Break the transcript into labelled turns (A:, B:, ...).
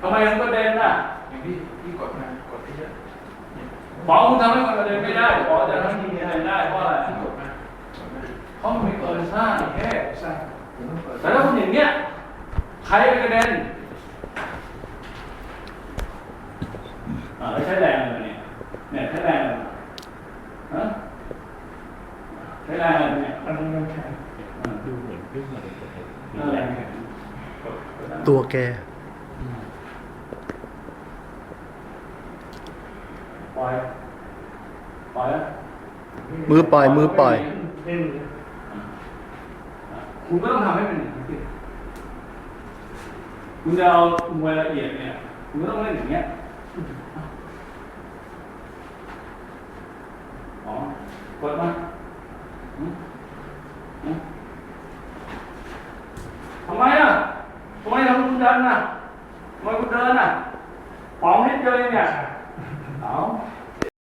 A: ทำไมมันกระเด็นน่ะ
B: อย่างพี่พี่กดมากดที่เยอะ
A: บอคุณทำให้มันกระเด็นไม่ได้บอจะทำให้มันกระเด็นได้เพราะอะไร
B: พี่กดมา
A: เพราะมันมีเกินสร้างแค่
B: ใช่ผมต้อง
A: แต่ถ้าคุณอย่างเงี้ยใครไปกระเด็นอ่าแล้วใช้แรงอะไรเนี่ยเนี่ยใช้แรงอะไรฮะใช้แรงอะไรเนี่ย
B: อันมันแข็ง
C: ดูเหมือนขึ้นมาเลย
A: นั่นแหละกดกดนั่น
D: ตัวแก
A: ปล่อย ปล่อยแล้ว
D: มือปล่อย มือปล่อย
B: เล่น
A: คุณก็ต้องทำให้เป็นอย่างนี้สิคุณจะเอามวยละเอียดเนี่ย คุณก็ต้องเล่นอย่างเงี้ย อ๋อกดมาหืมหืมทำไมอะทำไมทำคุณเดินน่ะ ทำไมคุณเดิน